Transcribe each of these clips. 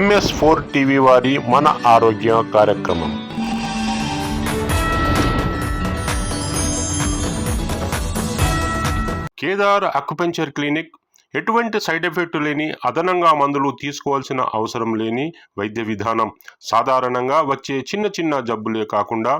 MS four TV వారి మన ఆరోగ్య కార్యక్రమం. కేదార్ అక్యుపెంచర్ క్లినిక్ ఎటువంటి సైడ్ ఎఫెక్ట్ లేని అదనంగా మందులు తీసుకోవాల్సిన అవసరం లేని వైద్య విధానం. సాధారణంగా వచ్చే చిన్న చిన్న జబ్బులే కాకుండా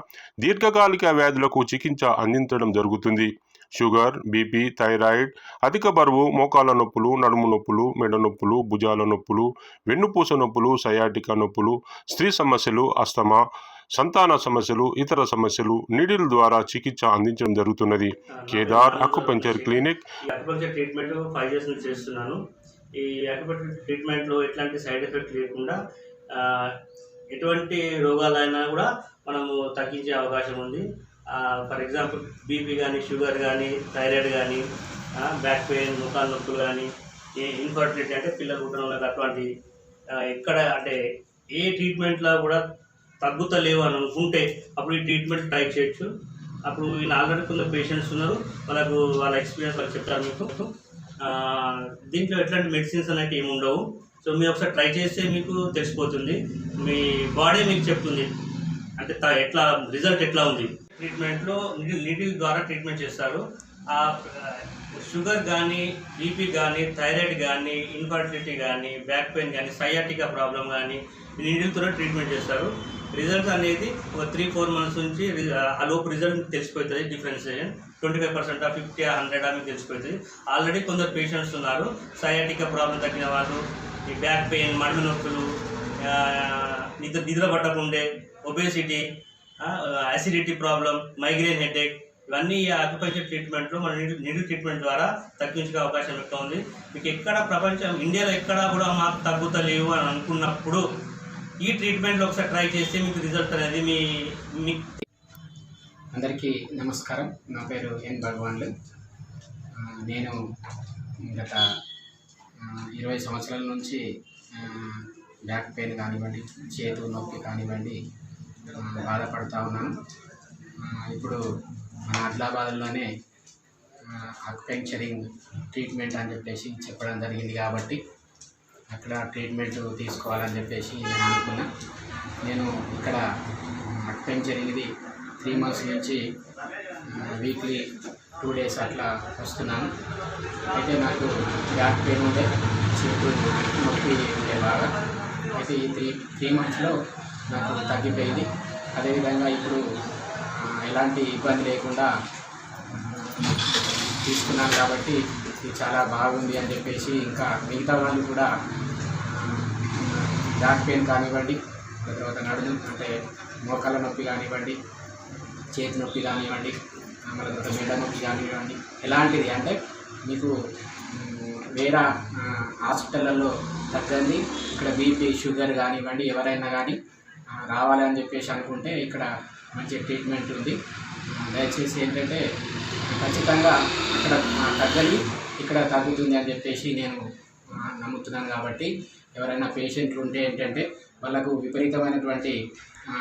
దీర్ఘకాలిక వ్యాధులకు చికిత్స అందించడం జరుగుతుంది. షుగర్ బీపీ థైరాయిడ్ అధిక బరువు మోకాల నొప్పులు నడుము నొప్పులు మెడ నొప్పులు భుజాల నొప్పులు వెన్నుపూస నొప్పులు సయాటిక నొప్పులు స్త్రీ సమస్యలు అస్తమా సంతాన సమస్యలు ఇతర సమస్యలు నీడిల్ ద్వారా చికిత్స అందించడం జరుగుతున్నది. Kedar acupuncture clinic treatment five years నుంచి చేస్తున్నాను. ఈ అక్యుపంక్చర్ ట్రీట్మెంట్లో ఎట్లాంటి సైడ్ ఎఫెక్ట్ లేకుండా ఎటువంటి రోగాలైనా కూడా మనము తగ్గించే అవకాశం ఉంది. ఫర్ ఎగ్జాంపుల్ బీపీ కానీ షుగర్ కానీ థైరాయిడ్ కానీ బ్యాక్ పెయిన్ ముఖాల నొప్పులు కానీ ఏ ఇన్ఫర్టిలిటీ అంటే పిల్లలు పుట్టడంలో వల్ల అటువంటి ఎక్కడ అంటే ఏ ట్రీట్మెంట్లో కూడా తగ్గుతలేవు అని అనుకుంటే అప్పుడు ఈ ట్రీట్మెంట్ ట్రై చేయొచ్చు. అప్పుడు ఈయన ఆల్రెడీ కొంత పేషెంట్స్ ఉన్నారు. వాళ్ళకు వాళ్ళ ఎక్స్పీరియన్స్ వాళ్ళు చెప్తారు మీకు. దీంట్లో ఎట్లాంటి మెడిసిన్స్ అనేవి ఏమి ఉండవు. సో మీరు ఒకసారి ట్రై చేస్తే మీకు తెలిసిపోతుంది. మీ బాడీ మీకు చెప్తుంది. అంటే త- ఎట్లా రిజల్ట్ ఎట్లా ఉంది? ట్రీట్మెంట్లో లిటిల్ ద్వారా ట్రీట్మెంట్ చేస్తారు. ఆ షుగర్ కానీ బీపీ కానీ థైరాయిడ్ కానీ ఇన్ఫర్టిలిటీ కానీ బ్యాక్ పెయిన్ కానీ సయాటికా ప్రాబ్లం కానీ నీడిల్తో ట్రీట్మెంట్ చేస్తారు. రిజల్ట్ అనేది ఒక త్రీ ఫోర్ మంత్స్ నుంచి రి- ఆ లోపు రిజల్ట్ తెలిసిపోతుంది differentiation twenty five percent fifty hundred మీకు తెలిసిపోతుంది. ఆల్రెడీ కొందరు పేషెంట్స్ ఉన్నారు సయాటికా ప్రాబ్లం తగ్గిన వాళ్ళు ఈ బ్యాక్ పెయిన్ మడమ నొప్పులు నిద్ర నిద్ర పట్టకుండే obesity acidity problem migraine headache ఇవన్నీ ఈ అక్యుపంచర్ ట్రీట్మెంట్లో మన నిడి- ట్రీట్మెంట్ ద్వారా తగ్గించుకునే అవకాశం ఎక్కువ ఉంది. మీకు ఎక్కడ ప్రపంచం ఇండియాలో ఎక్కడా కూడా మాకు తగ్గుతలేవు అని అనుకున్నప్పుడు ఈ ట్రీట్మెంట్లో ఒకసారి ట్రై చేస్తే మీకు రిజల్ట్ అనేది మీ మీ అందరికీ నమస్కారం. నా పేరు ఎన్ భగవాన్లు. నేను గత ఇరవై సంవత్సరాల నుంచి బ్యాక్ పెయిన్ కానివ్వండి చేతు నొప్పి కానివ్వండి బాధపడుతూ ఉన్నాను ఇప్పుడు మన ఆదిలాబాద్లోనే అక్పెంచరింగ్ ట్రీట్మెంట్ అని చెప్పేసి చెప్పడం జరిగింది కాబట్టి అక్కడ ట్రీట్మెంట్ తీసుకోవాలని చెప్పేసి నేను అనుకున్నా. నేను ఇక్కడ అక్పెంచరింగ్ది త్రీ మంత్స్ నుంచి వీక్లీ టూ డేస్ అట్లా వస్తున్నాను. అయితే నాకు బ్యాక్ పెయిన్ ఉండే చేతులు నొప్పి ఉండే బాగా. అయితే ఈ త్రీ త్రీ మంత్స్లో నాకు తగ్గిపోయింది అదేవిధంగా ఇప్పుడు ఎలాంటి ఇబ్బంది లేకుండా తీసుకున్నాను కాబట్టి ఇది చాలా బాగుంది అని చెప్పేసి ఇంకా మిగతా వాళ్ళు కూడా బ్యాక్ పెయిన్ కానివ్వండి తర్వాత నడుము అంటే మోకాల నొప్పి కానివ్వండి చేతి నొప్పి కానివ్వండి మన తర్వాత మెడ నొప్పి కానివ్వండి ఎలాంటిది అంటే మీకు వేరే హాస్పిటళ్ళల్లో తగ్గంది ఇక్కడ బీపీ షుగర్ కానివ్వండి ఎవరైనా కానీ రావాలని చెప్పేసి అనుకుంటే ఇక్కడ మంచి ట్రీట్మెంట్ ఉంది. దయచేసి ఏంటంటే ఖచ్చితంగా అక్కడ తగ్గలి ఇక్కడ తగ్గుతుంది అని చెప్పేసి నేను నమ్ముతున్నాను కాబట్టి ఎవరైనా పేషెంట్లు ఉంటే ఏంటంటే వాళ్ళకు విపరీతమైనటువంటి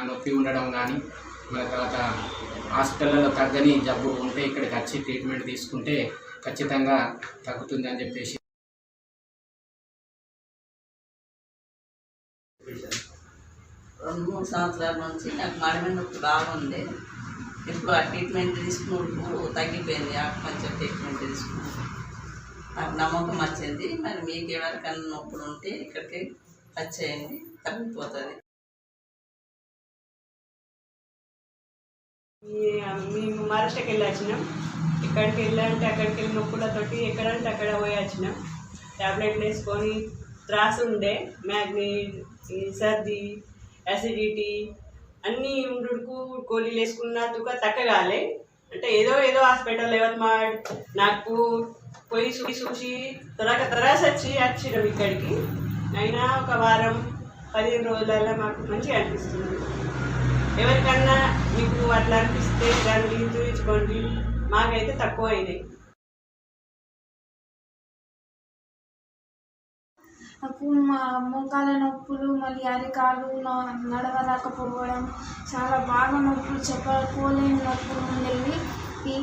నొప్పి ఉండడం కానీ మన తర్వాత హాస్పిటల్లో తగ్గని జబ్బు ఉంటే ఇక్కడికి వచ్చి ట్రీట్మెంట్ తీసుకుంటే ఖచ్చితంగా తగ్గుతుంది అని చెప్పేసి రెండు మూడు సంవత్సరాల నుంచి నాకు మడమ నొప్పి బాగుంది. ఇప్పుడు ఆ ట్రీట్మెంట్ తీసుకున్నప్పుడు తగ్గిపోయింది ఆకుపంచర్ ట్రీట్మెంట్ తీసుకున్నప్పుడు నాకు నమ్మకం వచ్చింది మరి మీకు ఎవరికైనా నొప్పులు ఉంటే ఇక్కడికి వచ్చేయండి తగ్గిపోతుంది. మేము మహారాష్ట్రకి వెళ్ళి వచ్చినాం. ఇక్కడికి వెళ్ళాలంటే అక్కడికి వెళ్ళి నొప్పులతోటి ఎక్కడంటే అక్కడ పోయి వచ్చినాం. ట్యాబ్లెట్లు వేసుకొని త్రాసు ఉండే మ్యాగ్నీ ఈ సర్ది యాసిడిటీ అన్నీ ఉండుకు గోళీలు వేసుకున్నా తుక తగ్గగాలే. అంటే ఏదో ఏదో హాస్పిటల్ ఎవత్మాడ్ నాకు పోయి చూసి చూసి త్వరగా తరాసి వచ్చి వచ్చినాం ఇక్కడికి. అయినా ఒక వారం పదిహేను రోజులలో మాకు మంచిగా అనిపిస్తుంది. ఎవరికన్నా మీకు అట్లా అనిపిస్తే దాన్ని చూపించుకోండి మాకైతే తక్కువ అయినాయి. నాకు మా మోకాల నొప్పులు మళ్ళీ అరికాలు నడవలేకపోవడం నడవరాకపోవడం చాలా బాగా నొప్పులు చెప్పలేని నొప్పులు ఉండేవి. ఈ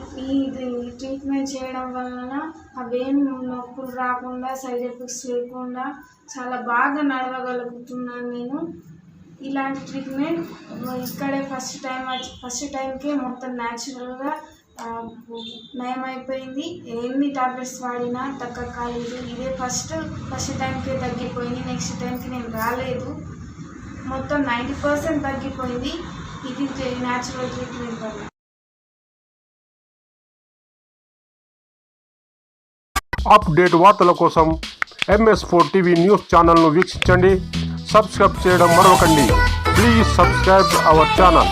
ఇది ట్రీట్మెంట్ చేయడం వలన అవేం నొప్పులు రాకుండా సైడ్ ఎఫెక్ట్స్ లేకుండా చాలా బాగా నడవగలుగుతున్నాను నేను. ఇలాంటి ట్రీట్మెంట్ ఇక్కడే ఫస్ట్ టైం ఫస్ట్ టైంకే మొత్తం న్యాచురల్గా నయమైపోయింది. ఎన్ని టాబ్లెట్స్ వాడినా తగ్గ కాలేదు ఇదే ఫస్ట్ ఫస్ట్ టైంకే తగ్గిపోయింది. నెక్స్ట్ టైంకి నేను రాలేదు. మొత్తం నైంటీ పర్సెంట్ తగ్గిపోయింది. ఇది న్యాచురల్ ట్రీట్మెంట్ వల్ల. అప్డేట్ వార్తల కోసం ఎంఎస్ ఫోర్ టీవీ న్యూస్ ఛానల్ను వీక్షించండి. సబ్స్క్రైబ్ చేయడం మరొకండి ప్లీజ్ సబ్స్క్రైబ్ అవర్ ఛానల్.